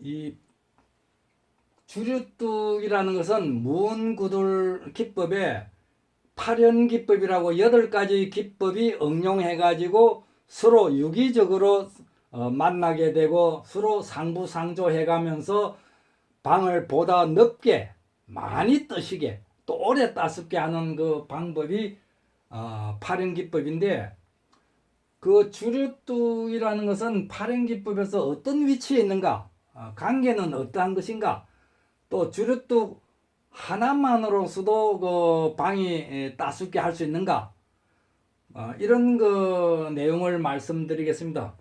이 주류뚝이라는 것은 무언구들 기법에 파련 기법이라고 여덟 가지 기법이 응용해 가지고 서로 유기적으로 어, 만나게 되고 서로 상부상조해 가면서 방을 보다 넓게 많이 뜨시게 또 오래 따숩게 하는 그 방법이 어, 파련 기법인데 그 주류뚝이라는 것은 파련 기법에서 어떤 위치에 있는가? 어, 관계는 어떠한 것인가 또 주류뚝 하나만으로서도 그 방이 에, 따숩게 할 수 있는가 어, 이런 그 내용을 말씀드리겠습니다.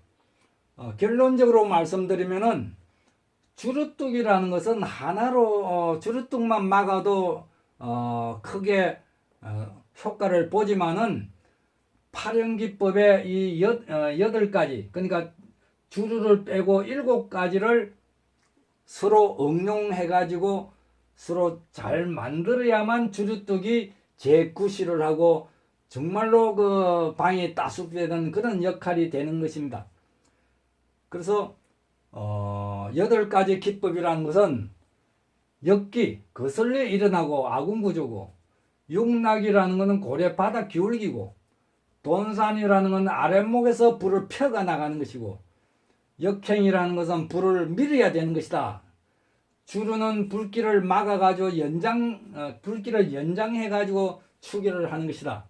어, 결론적으로 말씀드리면은 주루뚝이라는 것은 하나로 어, 주루뚝만 막아도 어, 크게 어, 효과를 보지만은 파령기법의 이 여, 어, 여덟 가지 그러니까 주루를 빼고 일곱 가지를 서로 응용해 가지고 서로 잘 만들어야만 주루뚝이 재구시를 하고 정말로 그 방이 따숩되는 그런 역할이 되는 것입니다. 그래서 어, 여덟 가지 기법이라는 것은 역기, 거슬려 일어나고 아군구조고 육락이라는 것은 고래 바닥 기울기고 돈산이라는 것은 아랫목에서 불을 펴가 나가는 것이고 역행이라는 것은 불을 밀어야 되는 것이다. 주루는 불길을 막아가지고 연장, 어, 불길을 연장해가지고 추기를 하는 것이다.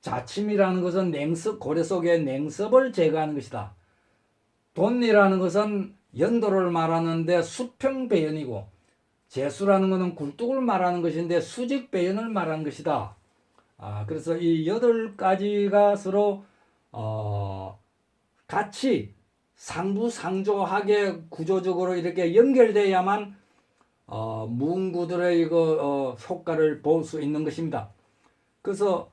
자침이라는 것은 냉습, 고래 속의 냉습을 제거하는 것이다. 돈이라는 것은 연도를 말하는데 수평 배연이고 재수라는 것은 굴뚝을 말하는 것인데 수직 배연을 말하는 것이다. 아, 그래서 이 여덟 가지가 서로 어, 같이 상부상조하게 구조적으로 이렇게 연결돼야만 어, 무구들의 이거 어, 효과를 볼 수 있는 것입니다. 그래서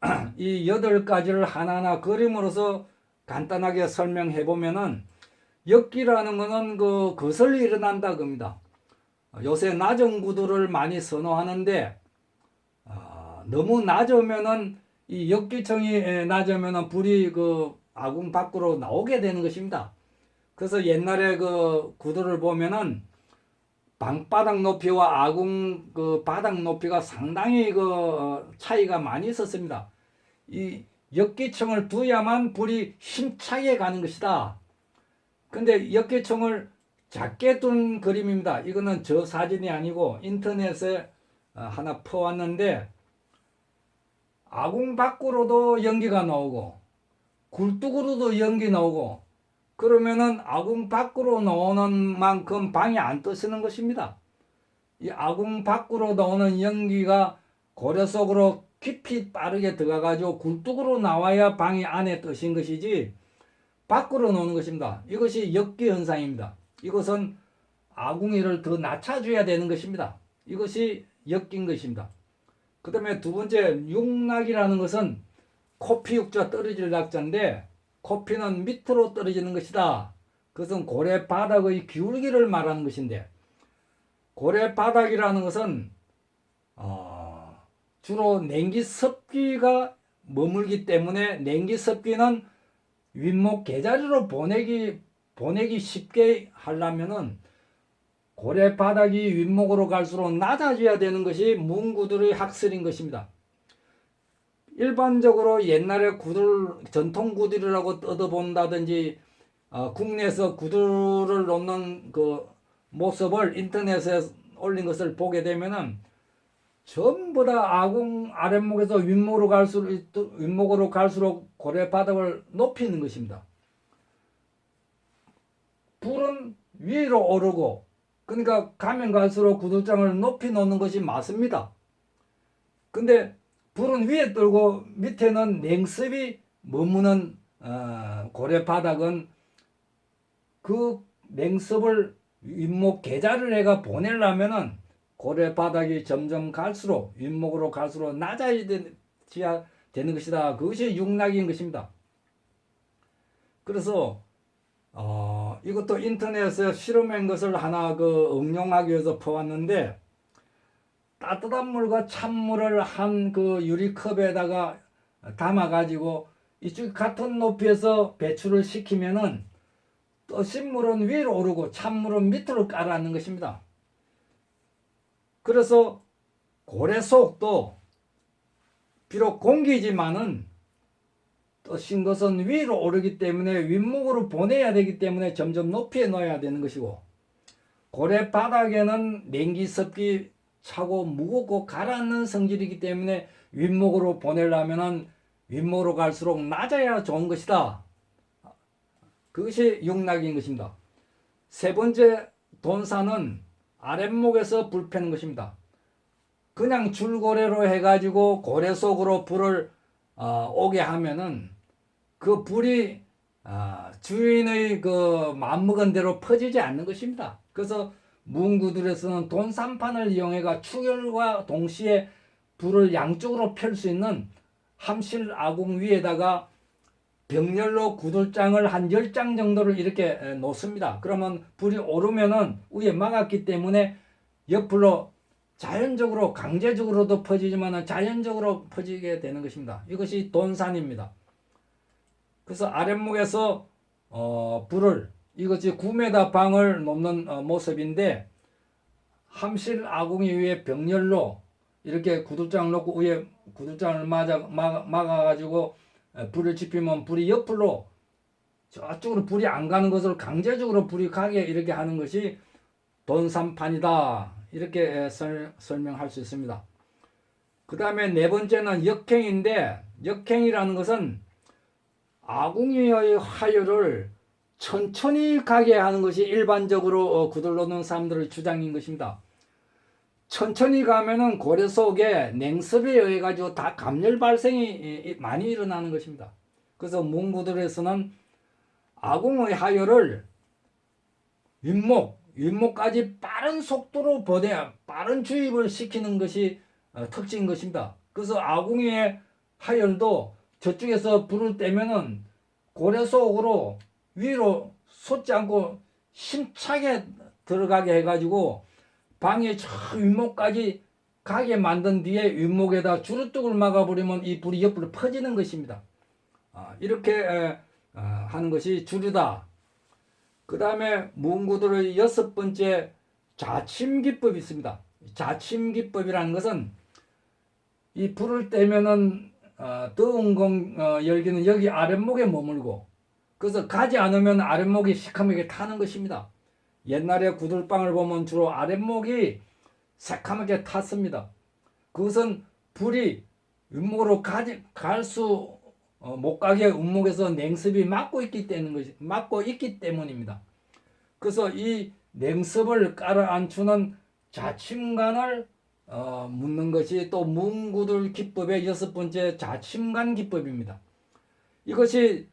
이 여덟 가지를 하나하나 그림으로서 간단하게 설명해 보면은 역기라는 것은 그 거슬리 일어난다 겁니다. 요새 낮은 구도를 많이 선호하는데 아, 너무 낮으면은 이 역기층이 낮으면은 불이 그 아궁 밖으로 나오게 되는 것입니다. 그래서 옛날에 그 구도를 보면은 방바닥 높이와 아궁 그 바닥 높이가 상당히 그 어, 차이가 많이 있었습니다. 이 역기층을 두야만 불이 힘차게 가는 것이다. 근데 역기층을 작게 둔 그림입니다. 이거는 저 사진이 아니고 인터넷에 어, 하나 퍼왔는데 아궁 밖으로도 연기가 나오고 굴뚝으로도 연기 나오고 그러면은 아궁 밖으로 나오는 만큼 방이 안 떠지는 것입니다. 이 아궁 밖으로 나오는 연기가 고려 속으로 깊이 빠르게 들어가가지고 굴뚝으로 나와야 방이 안에 뜨신 것이지 밖으로 나오는 것입니다. 이것이 역기 현상입니다. 이것은 아궁이를 더 낮춰줘야 되는 것입니다. 이것이 역기인 것입니다. 그 다음에 두 번째 육락이라는 것은 코피 육자 떨어질 낙자인데 코피는 밑으로 떨어지는 것이다. 그것은 고래 바닥의 기울기를 말하는 것인데 고래 바닥이라는 것은 어, 주로 냉기 습기가 머물기 때문에 냉기 습기는 윗목 개자리로 보내기 보내기 쉽게 하려면은 고래 바닥이 윗목으로 갈수록 낮아져야 되는 것이 문구들의 학설인 것입니다. 일반적으로 옛날에 구들 전통 구들이라고 뜯어본다든지 어, 국내에서 구들을 놓는 그 모습을 인터넷에 올린 것을 보게 되면은 전부 다 아궁 아랫목에서 윗목으로 갈수록 윗목으로 갈수록 고래 바닥을 높이는 것입니다. 불은 위로 오르고 그러니까 가면 갈수록 구들장을 높이 놓는 것이 맞습니다. 근데 불은 위에 떨고 밑에는 냉습이 머무는 어, 고래 바닥은 그 냉습을 윗목 계좌를 내가 보내려면은 고래 바닥이 점점 갈수록 윗목으로 갈수록 낮아져야 되는 것이다. 그것이 육락인 것입니다. 그래서 어, 이것도 인터넷에 실험한 것을 하나 그 응용하기 위해서 퍼왔는데 따뜻한 물과 찬물을 한 그 유리컵에다가 담아 가지고 이쪽 같은 높이에서 배출을 시키면은 떠신 물은 위로 오르고 찬물은 밑으로 가라앉는 것입니다. 그래서 고래 속도 비록 공기지만은 떠신 것은 위로 오르기 때문에 윗목으로 보내야 되기 때문에 점점 높이에 넣어야 되는 것이고 고래 바닥에는 냉기 습기 차고 무겁고 가라앉는 성질이기 때문에 윗목으로 보내려면은 윗목으로 갈수록 낮아야 좋은 것이다. 그것이 육락인 것입니다. 세 번째 돈사는 아랫목에서 불 패는 것입니다. 그냥 줄고래로 해가지고 고래 속으로 불을 어, 오게 하면은 그 불이 아, 주인의 그 마음먹은 대로 퍼지지 않는 것입니다. 그래서 문구들에서는 돈산판을 이용해가 축열과 동시에 불을 양쪽으로 펼 수 있는 함실 아궁 위에다가 병렬로 구들장을 한 10장 정도를 이렇게 에, 놓습니다. 그러면 불이 오르면은 위에 막았기 때문에 옆으로 자연적으로 강제적으로도 퍼지지만 자연적으로 퍼지게 되는 것입니다. 이것이 돈산입니다. 그래서 아랫목에서 어, 불을 이것이 9m 방을 놓는 어, 모습인데 함실 아궁이 위에 병렬로 이렇게 구들장을 놓고 위에 구들장을 맞아, 막, 막아가지고 에, 불을 지피면 불이 옆으로 저쪽으로 불이 안 가는 것을 강제적으로 불이 가게 이렇게 하는 것이 돈산판이다 이렇게 에, 설, 설명할 수 있습니다. 그 다음에 네 번째는 역행인데 역행이라는 것은 아궁이의 화요를 천천히 가게 하는 것이 일반적으로 어, 구들놓는 사람들의 주장인 것입니다. 천천히 가면은 고래 속에 냉습에 의해 가지고 다 감열 발생이 많이 일어나는 것입니다. 그래서 문구들에서는 아궁의 하열을 윗목, 윗목까지 빠른 속도로 보내 빠른 주입을 시키는 것이 어, 특징인 것입니다. 그래서 아궁이의 하열도 저쪽에서 불을 떼면은 고래 속으로 위로 솟지 않고 힘차게 들어가게 해가지고 방에 저 윗목까지 가게 만든 뒤에 윗목에다 주루뚝을 막아버리면 이 불이 옆으로 퍼지는 것입니다. 아, 이렇게 에, 아, 하는 것이 주류다. 그 다음에 문구들의 여섯 번째 자침기법이 있습니다. 자침기법이라는 것은 이 불을 떼면은 어, 더운 공 어, 열기는 여기 아랫목에 머물고 그래서 가지 않으면 아랫목이 시커멓게 타는 것입니다. 옛날에 구들방을 보면 주로 아랫목이 새카맣게 탔습니다. 그것은 불이 윗목으로 가지 갈수 어, 못 가게 윗목에서 냉습이 막고 있기 때문 것이 막고 있기 때문입니다. 그래서 이 냉습을 깔아앉추는 자침관을 어, 묻는 것이 또 문구들 기법의 여섯 번째 자침관 기법입니다. 이것이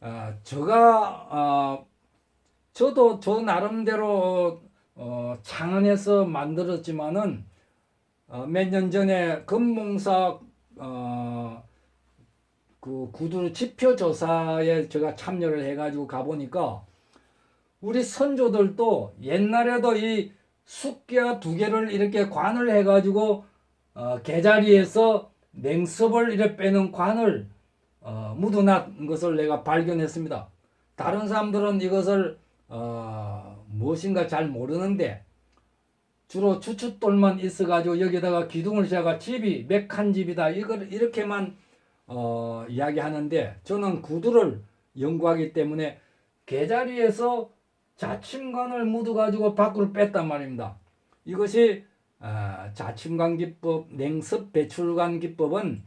어, 제가 어, 저도 저 나름대로 어, 창안해서 만들었지만은 어, 몇년 전에 금몽사 어, 그 구두 지표 조사에 제가 참여를 해가지고 가보니까 우리 선조들도 옛날에도 이 숫기와 두 개를 이렇게 관을 해가지고 어, 개자리에서 냉섭을 이렇게 빼는 관을 어, 묻어놨는 것을 내가 발견했습니다. 다른 사람들은 이것을 어, 무엇인가 잘 모르는데 주로 추춧돌만 있어가지고 여기다가 기둥을 지어가 집이 몇 칸 집이다 이걸 이렇게만 어, 이야기하는데 저는 구두를 연구하기 때문에 개자리에서 자침관을 묻어가지고 밖으로 뺐단 말입니다. 이것이 어, 자침관 기법, 냉습 배출관 기법은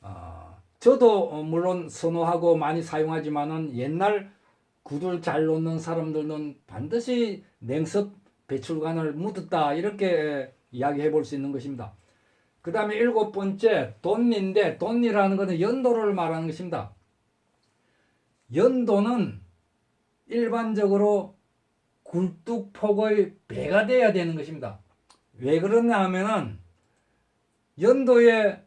어, 저도 어, 물론 선호하고 많이 사용하지만은 옛날 구두를 잘 놓는 사람들은 반드시 냉습 배출관을 묻었다 이렇게 이야기해 볼 수 있는 것입니다. 그 다음에 일곱 번째 돈인데 돈이라는 것은 연도를 말하는 것입니다. 연도는 일반적으로 굴뚝폭의 배가 돼야 되는 것입니다. 왜 그러냐 하면은 연도에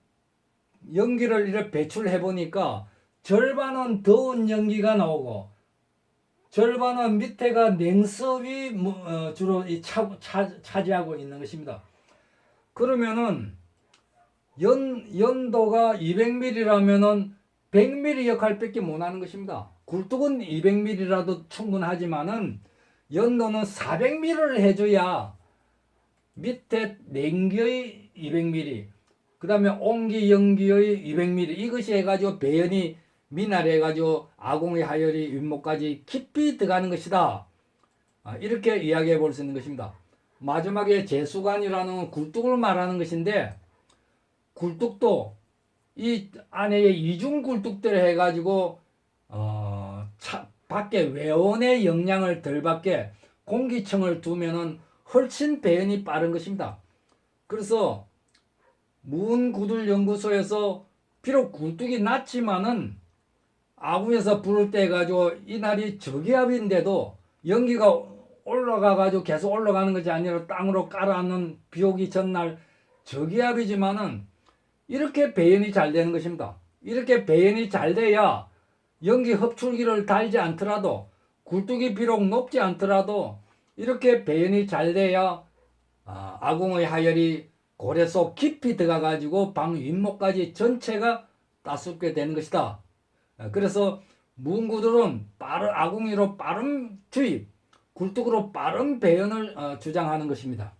연기를 이렇게 배출해 보니까 절반은 더운 연기가 나오고 절반은 밑에가 냉섭이 뭐, 어, 주로 이 차, 차, 차지하고 있는 것입니다. 그러면은 연, 연도가 200mm라면은 100mm 역할밖에 못 하는 것입니다. 굴뚝은 200ml라도 충분하지만은 연도는 400ml를 해줘야 밑에 냉기의 200ml, 그 다음에 온기, 연기의 200ml 이것이 해가지고 배연이 미나해가지고 아공의 하열이 윗목까지 깊이 들어가는 것이다. 아, 이렇게 이야기해 볼 수 있는 것입니다. 마지막에 재수관이라는 굴뚝을 말하는 것인데 굴뚝도 이 안에 이중 굴뚝들을 해가지고 어, 차, 밖에 외원의 영향을 덜 받게 공기층을 두면은 훨씬 배연이 빠른 것입니다. 그래서 문구들 연구소에서 비록 굴뚝이 낮지만은 아구에서 불을 때 가지고 이날이 저기압인데도 연기가 올라가 가지고 계속 올라가는 것이 아니라 땅으로 깔아앉는 비 오기 전날 저기압이지만은 이렇게 배연이 잘 되는 것입니다. 이렇게 배연이 잘 돼야 연기 흡출기를 달지 않더라도 굴뚝이 비록 높지 않더라도 이렇게 배연이 잘 돼야 아, 아궁의 하열이 고래 속 깊이 들어가 가지고 방 윗목까지 전체가 따숩게 되는 것이다. 아, 그래서 문구들은 빠른 아궁이로 빠른 주입, 굴뚝으로 빠른 배연을 어, 주장하는 것입니다.